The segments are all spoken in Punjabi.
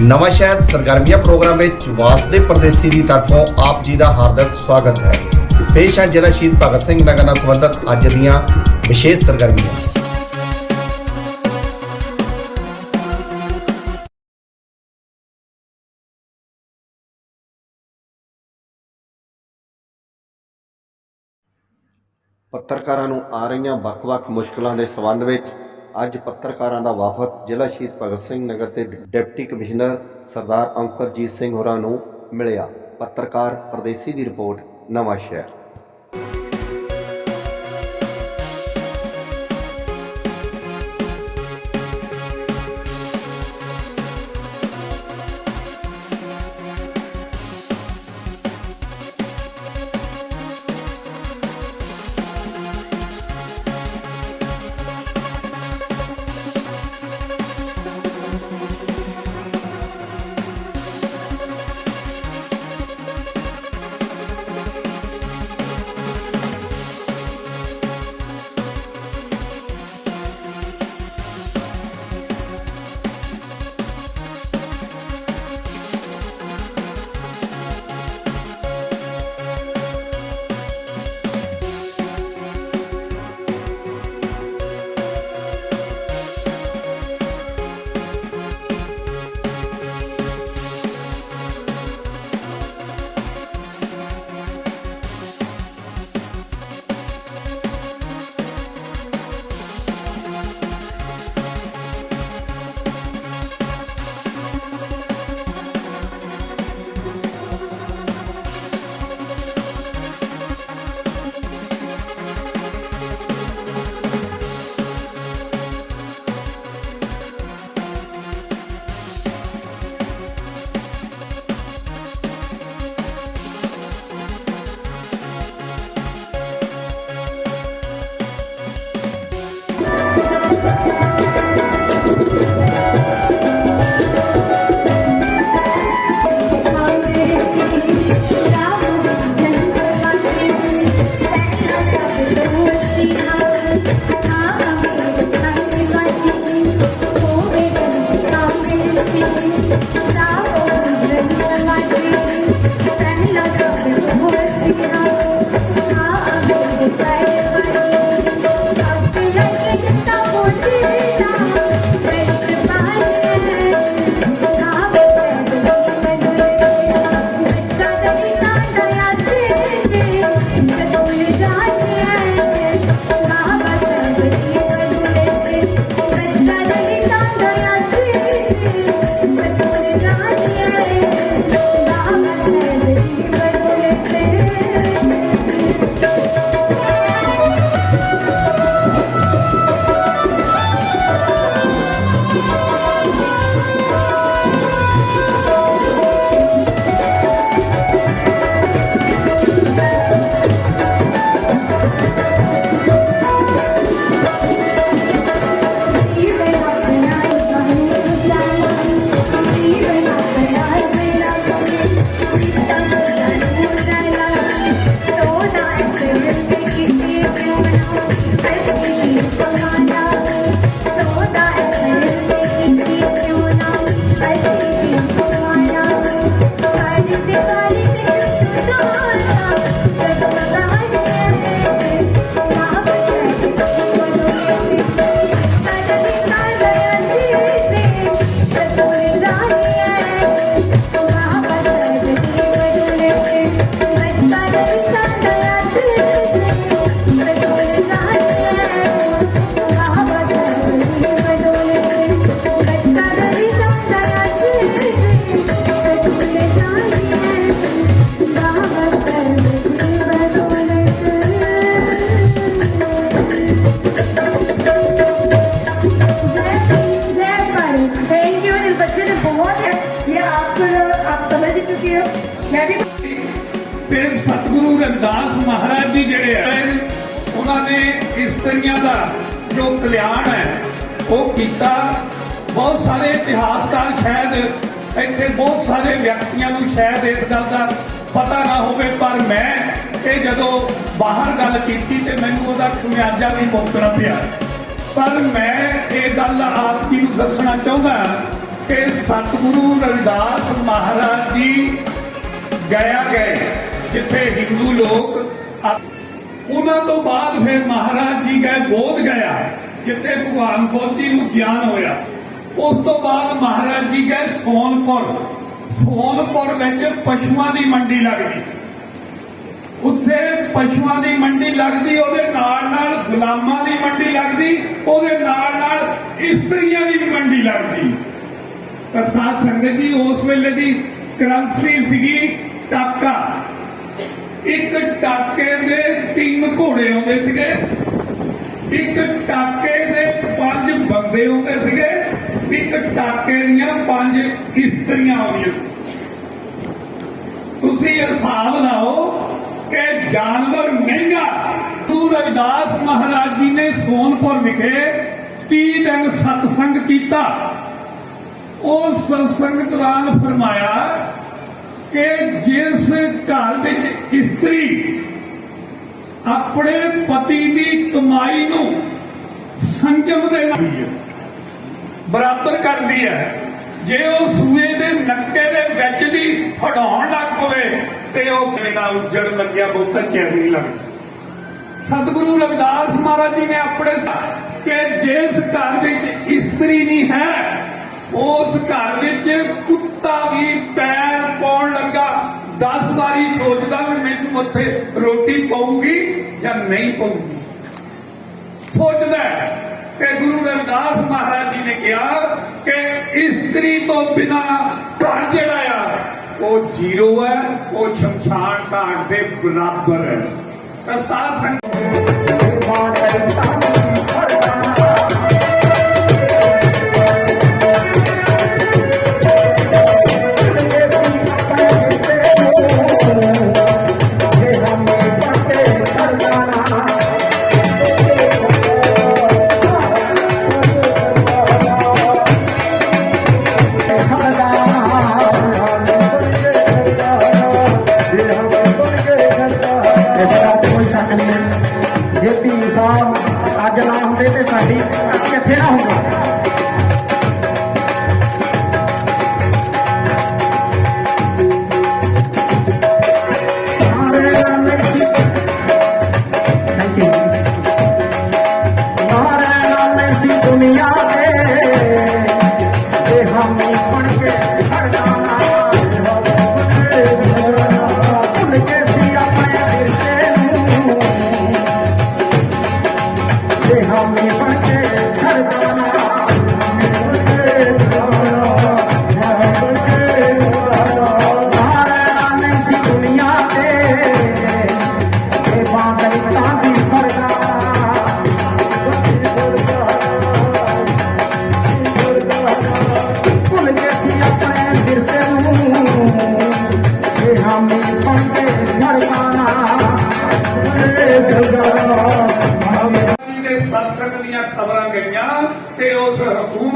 ਨਵਾਂ ਸ਼ਹਿਰ ਸਰਗਰਮੀਆਂ ਪ੍ਰੋਗਰਾਮ ਵਿੱਚ ਵਾਸਦੇ ਪਰਦੇਸੀ ਦੀ ਤਰਫੋਂ ਆਪ ਜੀ ਦਾ ਹਾਰਦਿਕ ਸਵਾਗਤ ਹੈ। ਪੇਸ਼ ਹੈ ਜ਼ਿਲ੍ਹਾ ਸ਼ਹੀਦ ਭਗਤ ਸਿੰਘ ਨਗਰ ਨਾਲ ਸੰਬੰਧਿਤ ਅੱਜ ਦੀਆਂ ਵਿਸ਼ੇਸ਼ ਸਰਗਰਮੀਆਂ। ਪੱਤਰਕਾਰਾਂ ਨੂੰ ਆ ਰਹੀਆਂ ਵੱਖ-ਵੱਖ ਮੁਸ਼ਕਲਾਂ ਦੇ ਸੰਬੰਧ ਵਿੱਚ ਅੱਜ ਪੱਤਰਕਾਰਾਂ ਦਾ ਵਫਦ ਜ਼ਿਲ੍ਹਾ ਸ਼ਹੀਦ ਭਗਤ ਸਿੰਘ ਨਗਰ ਤੇ ਡਿਪਟੀ ਕਮਿਸ਼ਨਰ ਸਰਦਾਰ ਅੰਕਰਜੀਤ ਸਿੰਘ ਹੋਰਾਂ ਨੂੰ ਮਿਲਿਆ। ਪੱਤਰਕਾਰ ਪਰਦੇਸੀ ਦੀ ਰਿਪੋਰਟ ਨਵਾਂ ਸ਼ਹਿਰ ਫਿਰ ਸਤਿਗੁਰੂ ਰਵਿਦਾਸ ਮਹਾਰਾਜ ਜੀ ਜਿਹੜੇ ਆ, ਉਹਨਾਂ ਨੇ ਇਸਤਰੀਆਂ ਦਾ ਜੋ ਕਲਿਆਣ ਹੈ, ਉਹ ਕੀਤਾ। ਬਹੁਤ ਸਾਰੇ ਇਤਿਹਾਸਕਾਰ ਸ਼ਾਇਦ ਇੱਥੇ ਬਹੁਤ ਸਾਰੇ ਵਿਅਕਤੀਆਂ ਨੂੰ ਸ਼ਾਇਦ ਇਸ ਗੱਲ ਦਾ ਪਤਾ ਨਾ ਹੋਵੇ, ਪਰ ਮੈਂ ਇਹ ਜਦੋਂ ਬਾਹਰ ਗੱਲ ਕੀਤੀ ਤੇ ਮੈਨੂੰ ਉਹਦਾ ਖਮਿਆਜਾ ਵੀ ਮੁਕਤਰਾ ਪਿਆ ਪਰ ਮੈਂ ਇਹ ਗੱਲ ਆਪ ਜੀ ਨੂੰ ਦੱਸਣਾ ਚਾਹੁੰਦਾ ਕਿ ਸਤਿਗੁਰੂ ਰਵਿਦਾਸ ਮਹਾਰਾਜ ਜੀ ਗਿਆ ਗਏ। ਜਿੱਥੇ ਹਿੰਦੂ ਲੋਕ ਉਹਨਾਂ ਤੋਂ ਬਾਅਦ ਫਿਰ ਮਹਾਰਾਜ ਜੀ ਗਏ, ਬੋਧ ਗਿਆ, ਜਿੱਥੇ ਭਗਵਾਨ ਬੋਧੀ ਨੂੰ ਗਿਆਨ ਹੋਇਆ। ਉਸ ਤੋਂ ਬਾਅਦ ਮਹਾਰਾਜ ਜੀ ਗਏ ਸੋਨਪੁਰ। ਸੋਨਪੁਰ ਵਿੱਚ ਪਸ਼ੂਆਂ ਦੀ ਮੰਡੀ ਲੱਗਦੀ। ਉੱਥੇ ਪਸ਼ੂਆਂ ਦੀ ਮੰਡੀ ਲੱਗਦੀ, ਉਹਦੇ ਨਾਲ ਨਾਲ ਗੁਲਾਮਾਂ ਦੀ ਮੰਡੀ ਲੱਗਦੀ, ਉਹਦੇ ਨਾਲ ਨਾਲ ਇਸਤਰੀਆਂ ਦੀ ਵੀ ਮੰਡੀ ਲੱਗਦੀ। ਪਰ ਸਾਧ ਸੰਗਤ ਜੀ, ਉਸ ਵੇਲੇ ਦੀ ਕਰੰਸੀ ਸੀਗੀ ਟਾਕਾ। ਇੱਕ ਟਾਕੇ ਦੇ ਤਿੰਨ ਘੋੜੇ ਆਉਂਦੇ ਸੀਗੇ। ਇੱਕ ਟਾਕੇ ਦੇ ਪੰਜ ਬੰਦੇ ਆਉਂਦੇ ਸੀਗੇ। ਇੱਕ ਟਾਕੇ ਦੀਆਂ ਪੰਜ ਇਸਤਰੀਆਂ ਆਉਂਦੀਆਂ ਤੁਸੀਂ ਇਹ ਹਿਸਾਬ ਲਾਓ ਕਿ ਜਾਨਵਰ ਮਹਿੰਗਾ ਗੁਰੂ ਰਵਿਦਾਸ ਮਹਾਰਾਜ ਜੀ ਨੇ ਸੋਨਪੁਰ ਵਿਖੇ 30 ਦਿਨ ਸਤਸੰਗ ਕੀਤਾ। ਉਸ ਸਤਸੰਗ ਦੌਰਾਨ ਫਰਮਾਇਆ ਕਿ ਜਿਸ ਘਰ ਵਿੱਚ ਇਸਤਰੀ ਆਪਣੇ ਪਤੀ ਦੀ ਕਮਾਈ ਨੂੰ ਸੰਜਮ ਦੇ ਨਾਲ ਬਰਾਬਰ ਕਰਦੀ ਹੈ। ਜੇ ਉਹ ਸੂਏ ਦੇ ਨੱਕੇ ਦੇ ਵਿੱਚ ਦੀ ਹਟਾਉਣ ਲੱਗ ਪਵੇ ਤੇ ਉਹ ਕਿਹਦਾ ਉੱਜੜ ਲੱਗਿਆ ਬਹੁਤਾ ਚੈਨ ਨਹੀਂ ਲੱਗਦਾ। ਸਤਿਗੁਰੂ ਰਵਿਦਾਸ ਮਹਾਰਾਜ ਜੀ ਨੇ ਆਪਣੇ ਕਿ ਜਿਸ ਘਰ ਵਿੱਚ ਇਸਤਰੀ ਨਹੀਂ ਹੈ ਉਸ ਘਰ ਵਿੱਚ ਕੁੱਤਾ ਵੀ ਪੈਰ ਪਾਉਣ ਲੱਗਾ। 10 ਵਾਰੀ ਸੋਚਦਾ ਵੀ ਮੈਨੂੰ ਉੱਥੇ ਰੋਟੀ ਪਾਉਗੀ ਜਾਂ ਨਹੀਂ ਪਾਉਗੀ ਸੋਚਦਾ ਹੈ ਗੁਰੂ ਰਵਿਦਾਸ ਮਹਾਰਾਜ ਜੀ ਨੇ ਕਿਹਾ ਕਿ ਇਸਤਰੀ ਤੋਂ ਬਿਨਾ ਘਰ ਜਿਹੜਾ ਆ, ਉਹ ਜ਼ੀਰੋ ਹੈ, ਉਹ ਸ਼ਮਸ਼ਾਨ ਘਾਟ ਦੇ ਬਰਾਬਰ ਹੈ। ਤਾਂ ਸਾਧ ਸੰਗਤ ਅਸੀਂ ਇੱਥੇ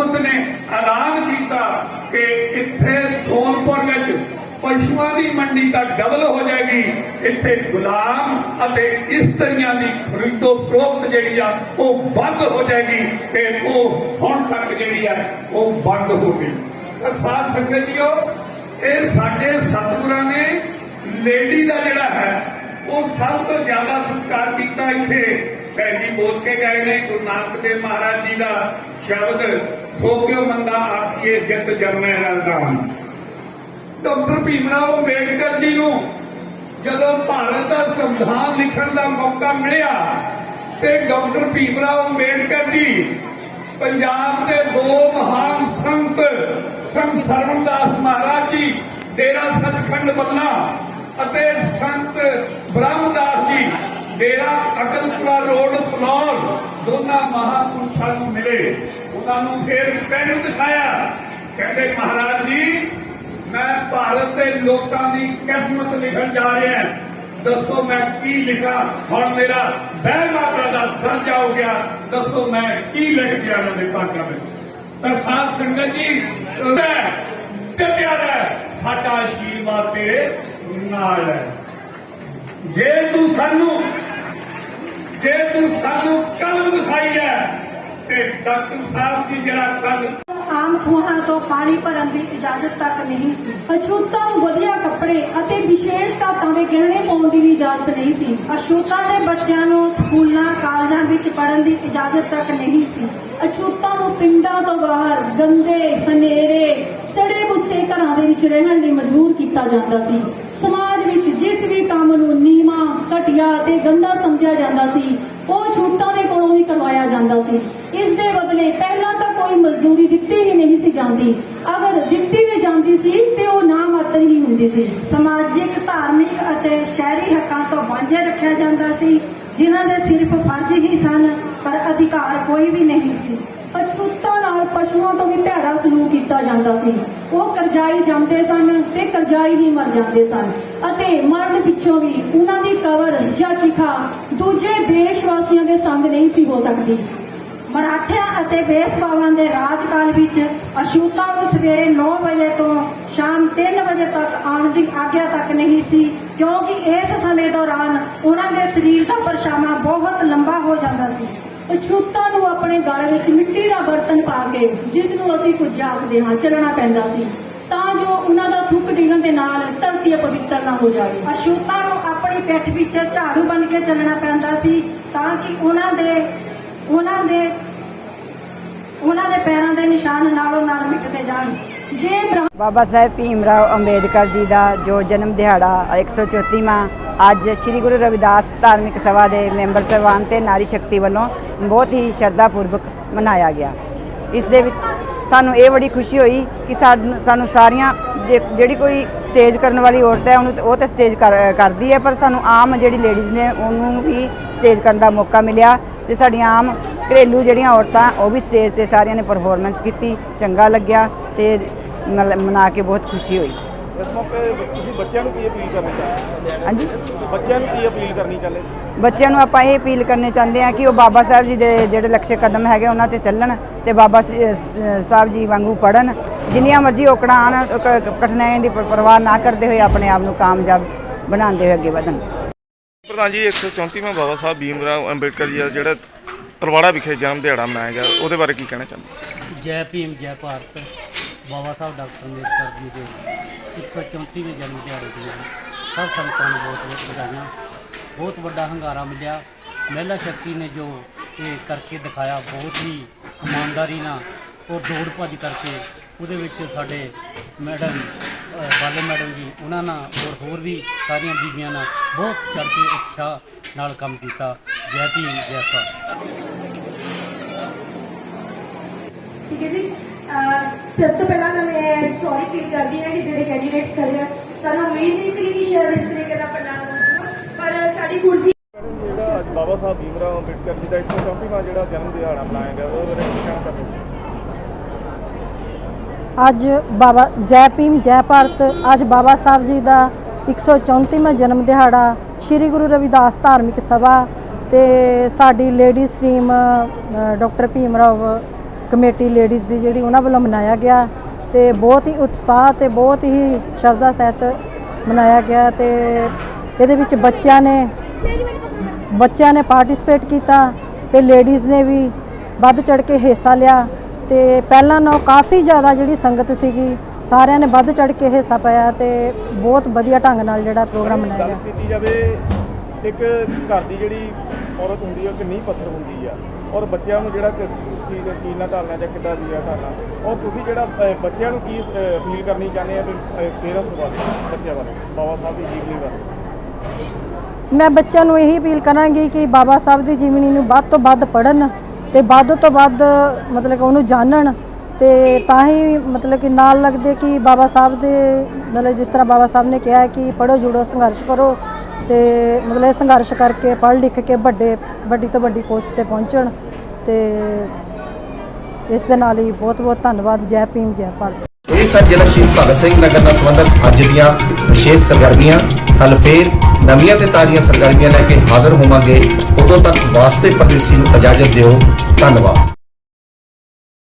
ਹਕੂਮਤ ਨੇ ਐਲਾਨ ਕੀਤਾ ਕਿ ਇੱਥੇ ਸੋਨਪੁਰ ਵਿੱਚ ਪਸ਼ੂਆਂ ਦੀ ਮੰਡੀ ਤਾਂ ਡਬਲ ਹੋ ਜਾਏਗੀ। ਇੱਥੇ ਗੁਲਾਮ ਅਤੇ ਇਸਤਰੀਆਂ ਦੀ ਖਰੀਦੋ ਫਰੋਖਤ ਜਿਹੜੀ ਆ, ਉਹ ਬੰਦ ਹੋ ਜਾਏਗੀ ਤੇ ਉਹ ਹੁਣ ਤੱਕ ਜਿਹੜੀ ਆ, ਉਹ ਬੰਦ ਹੋ ਗਈ। ਸਾਧ ਸੰਗਤ ਜੀਓ, ਇਹ ਸਾਡੇ ਸਤਿਗੁਰਾਂ ਨੇ ਲੇਡੀ ਦਾ ਜਿਹੜਾ ਹੈ, ਉਹ ਸਭ ਤੋਂ ਜ਼ਿਆਦਾ ਸਤਿਕਾਰ ਕੀਤਾ ਇੱਥੇ। ਭੈਣ ਜੀ ਬੋਲ ਕੇ ਗਏ ਨੇ, ਗੁਰੂ ਨਾਨਕ ਦੇਵ ਮਹਾਰਾਜ ਜੀ ਦਾ ਸ਼ਬਦ, ਸੋ ਕਿਉ ਮੰਦਾ ਆਖੀਏ ਜਿਤ ਜਨਮੈ ਰਲਦਾਨ ਡਾਕਟਰ ਭੀਮਰਾਓ ਅੰਬੇਡਕਰ ਜੀ ਨੂੰ ਜਦੋਂ ਭਾਰਤ ਦਾ ਸੰਵਿਧਾਨ ਲਿਖਣ ਦਾ ਮੌਕਾ ਮਿਲਿਆ ਤੇ ਡਾਕਟਰ ਭੀਮਰਾਓ ਅੰਬੇਡਕਰ ਜੀ ਪੰਜਾਬ ਦੇ ਦੋ ਮਹਾਨ ਸੰਤ ਸੰਤ ਸਰਵਨਦਾਸ ਮਹਾਰਾਜ ਜੀ, ਡੇਰਾ ਸੱਚਖੰਡ ਬੱਲਾ ਅਤੇ ਸੰਤ ਬ੍ਰਹਮਦਾਸ ਜੀ ਡੇਰਾ ਅਕਲਪੁਰਾ ਰੋਡ ਫਲੌਰ ਦੋਨਾਂ ਮਹਾਪੁਰਸ਼ਾਂ ਨੂੰ ਮਿਲੇ। ਉਹਨਾਂ ਨੂੰ ਫਿਰ ਮੈਨੂੰ ਦਿਖਾਇਆ। ਕਹਿੰਦੇ, ਮਹਾਰਾਜ ਜੀ, ਮੈਂ ਭਾਰਤ ਦੇ ਲੋਕਾਂ ਦੀ ਕਿਸਮਤ ਲਿਖਣ ਜਾ ਰਿਹਾ ਦੱਸੋ ਮੈਂ ਕੀ ਲਿਖਾਂ? ਹੁਣ ਮੇਰਾ ਬਹਿ ਮਾਤਾ ਦਾ ਦਰਜਾ ਹੋ ਗਿਆ। ਦੱਸੋ ਮੈਂ ਕੀ ਲਿਖ ਗਿਆ ਉਹਨਾਂ ਦੇ ਭਾਗਾਂ ਵਿੱਚ? ਤਾਂ ਸਾਧ ਸੰਗਤ ਜੀ ਕੱਟਿਆ ਸਾਡਾ ਆਸ਼ੀਰਵਾਦ ਤੇਰੇ ਨਾਲ ਹੈ। ਜੇ ਤੂੰ ਸਾਨੂੰ ਜੇ ਤੂੰ ਸਾਨੂੰ ਕਲਮ ਦਿਖਾਈ ਹੈ, ਤੇ ਡਾਕਟਰ ਸਾਹਿਬ ਜੀ ਜਿਹੜਾ ਕੱਲ ਆਮ ਖੂਹਾਂ ਤੋਂ ਪਾਣੀ ਭਰਨ ਦੀ ਇਜਾਜ਼ਤ ਤੱਕ ਨਹੀਂ ਸੀ। ਅਛੂਤਾਂ ਨੂੰ ਵਧੀਆ ਕੱਪੜੇ ਅਤੇ ਵਿਸ਼ੇਸ਼ ਧਾਤਾਂ ਦੇ ਗਹਿਣੇ ਪਾਉਣ ਦੀ ਵੀ ਇਜਾਜ਼ਤ ਨਹੀਂ ਸੀ। ਅਛੂਤਾਂ ਦੇ ਬੱਚਿਆਂ ਨੂੰ ਸਕੂਲਾਂ, ਕਾਲਜਾਂ ਵਿੱਚ ਪੜ੍ਹਨ ਦੀ ਇਜਾਜ਼ਤ ਤੱਕ ਨਹੀਂ ਸੀ। ਅਛੂਤਾਂ ਨੂੰ ਪਿੰਡਾਂ ਤੋਂ ਬਾਹਰ ਗੰਦੇ ਹਨੇਰੇ, ਸੜੇ ਮੁੱਸੇ ਘਰਾਂ ਦੇ ਵਿੱਚ ਰਹਿਣ ਲਈ ਮਜਬੂਰ ਕੀਤਾ ਜਾਂਦਾ ਸੀ। ਸਮਾਜ ਵਿੱਚ ਜਿਸ ਵੀ ਕੰਮ ਨੂੰ ਨੀਵਾਂ, ਘਟੀਆ ਤੇ ਗੰਦਾ ਸਮਝਿਆ ਜਾਂਦਾ ਸੀ, ਉਹ ਛੂਤਾਂ ਦੇ ਕੋਲੋਂ ਹੀ ਕਰਵਾਇਆ ਜਾਂਦਾ ਸੀ। ਇਸ ਦੇ ਬਦਲੇ ਪਹਿਲਾਂ ਤਾਂ ਕੋਈ ਮਜ਼ਦੂਰੀ ਦਿੱਤੀ ਹੀ ਨਹੀਂ ਸੀ ਜਾਂਦੀ। ਅਗਰ ਦਿੱਤੀ ਵੀ ਜਾਂਦੀ ਸੀ, ਤੇ ਉਹ ਨਾ ਮਾਤਰ ਹੀ ਹੁੰਦੀ ਸੀ। ਸਮਾਜਿਕ, ਧਾਰਮਿਕ ਅਤੇ ਸ਼ਹਿਰੀ ਹੱਕਾਂ ਤੋਂ ਵਾਂਝੇ ਰੱਖਿਆ ਜਾਂਦਾ ਸੀ, ਜਿਨ੍ਹਾਂ ਦੇ ਸਿਰਫ ਫਰਜ਼ ਹੀ ਸਨ, ਪਰ ਅਧਿਕਾਰ ਕੋਈ ਵੀ ਨਹੀਂ ਸੀ। ਅਛੂਤਾਂ ਨਾਲ ਪਸ਼ੂਆਂ ਤੋਂ ਵੀ ਭੈੜਾ ਸਲੂਕ ਕੀਤਾ ਜਾਂਦਾ ਸੀ। ਉਹ ਕਰਜ਼ਾਈ ਜਾਂਦੇ ਸਨ ਤੇ ਕਰਜ਼ਾਈ ਹੀ ਮਰ ਜਾਂਦੇ ਸਨ ਅਤੇ ਮਰਨ ਪਿੱਛੋਂ ਵੀ ਉਹਨਾਂ ਦੀ ਕਬਰ ਜਾਂ ਚਿਖਾ ਦੂਜੇ ਦੇਸ਼ ਵਾਸੀਆਂ ਦੇ ਸੰਗ ਨਹੀਂ ਸੀ ਹੋ ਸਕਦੀ। ਮਰਾਠਿਆਂ ਅਤੇ ਬੇਸਬਾਵਾਂ ਦੇ ਰਾਜਕਾਲ ਵਿੱਚ ਅਛੂਤਾਂ ਨੂੰ ਸਵੇਰੇ 9 ਵਜੇ ਤੋਂ ਸ਼ਾਮ 3 ਵਜੇ ਤੱਕ ਆਉਣ ਦੀ ਆਗਿਆ ਤੱਕ ਨਹੀਂ ਸੀ, ਕਿਉਂਕਿ ਇਸ ਸਮੇਂ ਦੌਰਾਨ ਉਹਨਾਂ ਦੇ ਸਰੀਰ ਦਾ ਪਰਛਾਵਾਂ ਬਹੁਤ ਲੰਬਾ ਹੋ ਜਾਂਦਾ ਸੀ। ਅਛੂਤਾਂ ਨੂੰ ਆਪਣੇ ਗਲ ਵਿੱਚ ਮਿੱਟੀ ਦਾ ਬਰਤਨ ਪਾ ਕੇ ਜਿਸ ਨੂੰ ਅਸੀਂ ਕੁਝ ਆਖਦੇ ਹਾਂ, ਚੱਲਣਾ ਪੈਂਦਾ ਸੀ। ਤਾਂ ਜੋ ਉਹਨਾਂ ਦਾ ਥੁੱਕ ਡਿੱਗਣ ਦੇ ਨਾਲ ਧਰਤੀ ਪਵਿੱਤਰ ਨਾ ਹੋ ਜਾਵੇ। ਅਛੂਤਾਂ ਨੂੰ ਆਪਣੀ ਪਿੱਠ ਵਿੱਚ ਝਾੜੂ ਬੰਨ ਕੇ ਚੱਲਣਾ ਪੈਂਦਾ ਸੀ ਤਾਂ ਕਿ ਉਹਨਾਂ ਦੇ ਉਹਨਾਂ ਦੇ ਉਹਨਾਂ ਦੇ ਪੈਰਾਂ ਦੇ ਨਿਸ਼ਾਨ ਨਾਲੋਂ ਨਾਲ ਮਿਟਦੇ ਜਾਣ। ਜੇ ਬਾਬਾ ਸਾਹਿਬ ਭੀਮ ਰਾਓ ਅੰਬੇਦਕਰ ਜੀ ਦਾ ਜੋ ਜਨਮ ਦਿਹਾੜਾ 134ਵਾਂ ਅੱਜ ਸ੍ਰੀ ਗੁਰੂ ਰਵਿਦਾਸ ਧਾਰਮਿਕ ਸਭਾ ਦੇ ਮੈਂਬਰ ਸਾਹਿਬਾਨ ਤੇ ਨਾਰੀ ਸ਼ਕਤੀ ਵੱਲੋਂ ਬਹੁਤ ਹੀ ਸ਼ਰਧਾ ਪੂਰਵਕ ਮਨਾਇਆ ਗਿਆ। ਇਸ ਦੇ ਵਿੱਚ ਸਾਨੂੰ ਇਹ ਬੜੀ ਖੁਸ਼ੀ ਹੋਈ ਕਿ ਸਾਨੂੰ ਸਾਨੂੰ ਸਾਰੀਆਂ ਜੇ- ਜਿਹੜੀ ਕੋਈ ਸਟੇਜ ਕਰਨ ਵਾਲੀ ਔਰਤ ਹੈ, ਉਹਨੂੰ ਉਹ ਤਾਂ ਸਟੇਜ ਕਰ- ਕਰਦੀ ਹੈ, ਪਰ ਸਾਨੂੰ ਆਮ ਜਿਹੜੀ ਲੇਡੀਜ਼ ਨੇ, ਉਹਨੂੰ ਵੀ ਸਟੇਜ ਕਰਨ ਦਾ ਮੌਕਾ ਮਿਲਿਆ ਤੇ ਸਾਡੀਆਂ ਆਮ ਘਰੇਲੂ ਜਿਹੜੀਆਂ ਔਰਤਾਂ, ਉਹ ਵੀ ਸਟੇਜ ਤੇ ਸਾਰਿਆਂ ਨੇ ਪਰਫਾਰਮੈਂਸ ਕੀਤੀ, ਚੰਗਾ ਲੱਗਿਆ ਤੇ ਮਨਾ ਕੇ ਬਹੁਤ ਖੁਸ਼ੀ ਹੋਈ। ਇਸ ਮੌਕੇ ਤੁਸੀਂ ਬੱਚਿਆਂ ਨੂੰ ਕੀ ਅਪੀਲ ਕਰਨੀ ਚਾਹੁੰਦੇ ਹਾਂਜੀ? ਬੱਚਿਆਂ ਨੂੰ ਕੀ ਅਪੀਲ ਕਰਨੀ ਚਾਹੁੰਦੇ ਬੱਚਿਆਂ ਨੂੰ ਆਪਾਂ ਇਹ ਅਪੀਲ ਕਰਨੇ ਚਾਹੁੰਦੇ ਹਾਂ ਕਿ ਉਹ ਬਾਬਾ ਸਾਹਿਬ ਜੀ ਦੇ ਜਿਹੜੇ ਲਕਸ਼ੇ ਕਦਮ ਹੈਗੇ ਉਹਨਾਂ ਤੇ ਚੱਲਣ ਤੇ ਬਾਬਾ ਸਾਹਿਬ ਜੀ ਵਾਂਗੂ ਪੜਨ ਜਿੰਨੀਆਂ ਮਰਜ਼ੀ ਔਕੜਾਂ ਕ- ਕਠਿਨਾਈਆਂ ਦੀ ਪਰਵਾਹ ਨਾ ਕਰਦੇ ਹੋਏ ਆਪਣੇ ਆਪ ਨੂੰ ਕਾਮਯਾਬ ਬਣਾਉਂਦੇ ਹੋਏ ਅੱਗੇ ਵਧਣ। ਪ੍ਰਧਾਨ ਜੀ 134ਵਾਂ ਬਾਬਾ ਸਾਹਿਬ ਭੀਮ ਰਾਓ ਅੰਬੇਡਕਰ ਜੀ ਦਾ ਜਿਹੜਾ ਤਲਵਾੜਾ ਵਿਖੇ ਜਨਮ ਦਿਹਾੜਾ ਮਨਾਇਆ ਗਿਆ ਉਹਦੇ ਬਾਰੇ ਕੀ ਕਹਿਣਾ ਚਾਹੁੰਦੇ ਜੈ ਭੀਮ ਜੈ ਭਾਰਤ। ਬਾਬਾ ਸਾਹਿਬ ਡਾਕਟਰ ਅੰਬੇਦਕਰ ਜੀ ਦੇ 134ਵੇਂ ਜਨਮ ਦਿਹਾੜੇ ਦੀਆਂ ਸਭ ਸੰਗਤਾਂ ਨੂੰ ਬਹੁਤ ਬਹੁਤ ਵਧਾਈਆਂ। ਬਹੁਤ ਵੱਡਾ ਹੰਗਾਰਾ ਮਿਲਿਆ। ਮਹਿਲਾ ਸ਼ਕਤੀ ਨੇ ਜੋ ਇਹ ਕਰਕੇ ਦਿਖਾਇਆ, ਬਹੁਤ ਹੀ ਇਮਾਨਦਾਰੀ ਨਾਲ ਔਰ ਦੌੜ ਭੱਜ ਕਰਕੇ ਉਹਦੇ ਵਿੱਚ ਸਾਡੇ ਮੈਡਮ ਬਾਲੇ ਮੈਡਮ ਜੀ, ਉਹਨਾਂ ਨਾਲ ਔਰ ਹੋਰ ਵੀ ਸਾਰੀਆਂ ਬੀਬੀਆਂ ਨਾਲ ਬਹੁਤ ਚੜ੍ਹ ਕੇ ਉਤਸ਼ਾਹ ਨਾਲ ਕੰਮ ਕੀਤਾ। ਜੈ ਭੀਮ, ਜੈ ਭਾਰਤ। ਠੀਕ ਹੈ ਜੀ। ਸਭ ਤੋਂ ਪਹਿਲਾਂ ਤਾਂ ਮੈਂ ਸੌਰੀ ਫੀਲ ਕਰਦੀ ਹਾਂ ਕਿ ਜਿਹੜੇ ਕੈਂਡੀਡੇਟਸ ਖੜੇ ਆ ਸਾਨੂੰ ਉਮੀਦ ਨਹੀਂ ਸੀ ਕਿ ਸ਼ਾਇਦ ਇਸ ਤਰੀਕੇ ਦਾ ਪ੍ਰਣਾਮ ਹੋਊਗਾ। ਪਰ ਸਾਡੀ ਕੁਰਸੀ ਜਿਹੜਾ ਅੱਜ ਬਾਬਾ ਸਾਹਿਬ ਭੀਮ ਰਾਓ ਅੰਬੇਡਕਰ ਜੀ ਦਾ 134ਵਾਂ ਜਿਹੜਾ ਜਨਮ ਦਿਹਾੜਾ ਮਨਾਇਆ ਗਿਆ ਉਹਦੇ ਬਾਰੇ ਕੀ ਕਹਿਣਾ ਚਾਹੁੰਦੇ ਅੱਜ ਬਾਬਾ ਜੈ ਭੀਮ ਜੈ ਭਾਰਤ ਅੱਜ ਬਾਬਾ ਸਾਹਿਬ ਜੀ ਦਾ 134ਵਾਂ ਜਨਮ ਦਿਹਾੜਾ ਸ੍ਰੀ ਗੁਰੂ ਰਵਿਦਾਸ ਧਾਰਮਿਕ ਸਭਾ ਤੇ ਸਾਡੀ ladies team doctor Bhim Rao committee ladies ਦੀ ਜਿਹੜੀ ਉਹਨਾਂ ਵੱਲੋਂ ਮਨਾਇਆ ਗਿਆ ਤੇ ਬਹੁਤ ਹੀ ਉਤਸ਼ਾਹ ਤੇ ਬਹੁਤ ਹੀ ਸ਼ਰਧਾ ਸਹਿਤ ਮਨਾਇਆ ਗਿਆ ਤੇ ਇਹਦੇ ਵਿੱਚ ਬੱਚਿਆਂ ਨੇ ਬੱਚਿਆਂ ਨੇ ਪਾਰਟਿਸਿਪੇਟ ਕੀਤਾ ਤੇ ਲੇਡੀਜ਼ ਨੇ ਵੀ ਵੱਧ ਚੜ ਕੇ ਹਿੱਸਾ ਲਿਆ ਤੇ ਪਹਿਲਾਂ ਨਾਲੋਂ ਕਾਫੀ ਜ਼ਿਆਦਾ ਜਿਹੜੀ ਸੰਗਤ ਸੀਗੀ ਸਾਰਿਆਂ ਨੇ ਵੱਧ ਚੜ ਕੇ ਹਿੱਸਾ ਪਾਇਆ ਤੇ ਬਹੁਤ ਵਧੀਆ ਢੰਗ ਨਾਲ ਜਿਹੜਾ ਪ੍ਰੋਗਰਾਮ ਮਨਾਇਆ ਗਿਆ। ਕੀਤੀ ਜਾਵੇ, ਇੱਕ ਘਰ ਦੀ ਜਿਹੜੀ ਔਰਤ ਹੁੰਦੀ ਹੈ ਉਹ ਕਿੰਨੀ ਪੱਥਰ ਹੁੰਦੀ ਆ। ਔਰ ਬੱਚਿਆਂ ਨੂੰ ਜਿਹੜਾ ਕਿਸ ਚੀਜ਼ ਦਾ ਕੀ ਨਾ ਢਾਲਣਾ ਜਾਂ ਕਿੱਦਾਂ ਦੀ ਆ ਢਾਲਣਾ ਔਰ ਤੁਸੀਂ ਜਿਹੜਾ ਅ, ਬੱਚਿਆਂ ਨੂੰ ਕੀ ਅਪੀਲ ਕਰਨੀ ਚਾਹੁੰਦੇ ਆ ਪੇਰੈਂਟਸ ਬਾਰੇ ਬੱਚਿਆਂ ਬਾਰੇ ਬਾਬਾ ਸਾਹਿਬ ਦੀ ਜੀਵਨੀ ਬਾਰੇ ਮੈਂ ਬੱਚਿਆਂ ਨੂੰ ਇਹੀ ਅਪੀਲ ਕਰਾਂਗੀ ਕਿ ਬਾਬਾ ਸਾਹਿਬ ਦੀ ਜੀਵਨੀ ਨੂੰ ਵੱਧ ਤੋਂ ਵੱਧ ਪੜਨ ਤੇ ਵੱਧ ਤੋਂ ਵੱਧ ਮਤਲਬ ਕਿ ਉਹਨੂੰ ਜਾਣਨ ਤੇ ਤਾਂ ਹੀ ਮਤਲਬ ਕਿ ਨਾਲ ਲੱਗਦੇ ਕਿ ਬਾਬਾ ਸਾਹਿਬ ਦੇ ਮਤਲਬ ਜਿਸ ਤਰ੍ਹਾਂ ਬਾਬਾ ਸਾਹਿਬ ਨੇ ਕਿਹਾ ਹੈ ਕਿ ਪੜ੍ਹੋ ਜੁੜੋ ਸੰਘਰਸ਼ ਕਰੋ। ਤੇ ਮਤਲਬ ਇਹ ਸੰਘਰਸ਼ ਕਰਕੇ, ਪੜ੍ਹ ਲਿਖ ਕੇ ਵੱਡੇ, ਵੱਡੀ ਤੋਂ ਵੱਡੀ ਪੋਸਟ ਤੇ ਪਹੁੰਚਣ ਤੇ ਇਸ ਦੇ ਨਾਲ ਹੀ ਬਹੁਤ ਬਹੁਤ ਧੰਨਵਾਦ, ਜੈ ਭੀਮ, ਜੈ ਭਾਰਤ। ਇਹ ਸਨ ਜ਼ਿਲ੍ਹਾ ਸ਼ਹੀਦ ਭਗਤ ਸਿੰਘ ਨਗਰ ਨਾਲ ਸੰਬੰਧਿਤ ਅੱਜ ਦੀਆਂ ਵਿਸ਼ੇਸ਼ ਸਰਗਰਮੀਆਂ ਕੱਲ ਫੇਰ ਨਵੀਆਂ ਤੇ ਤਾਜ਼ੀਆਂ ਸਰਗਰਮੀਆਂ ਲੈ ਕੇ ਹਾਜ਼ਰ ਹੋਵਾਂਗੇ। ਉਦੋਂ ਤੱਕ ਵਾਸਤੇ ਪਰਦੇਸੀ ਨੂੰ ਇਜਾਜ਼ਤ ਦਿਓ। ਧੰਨਵਾਦ।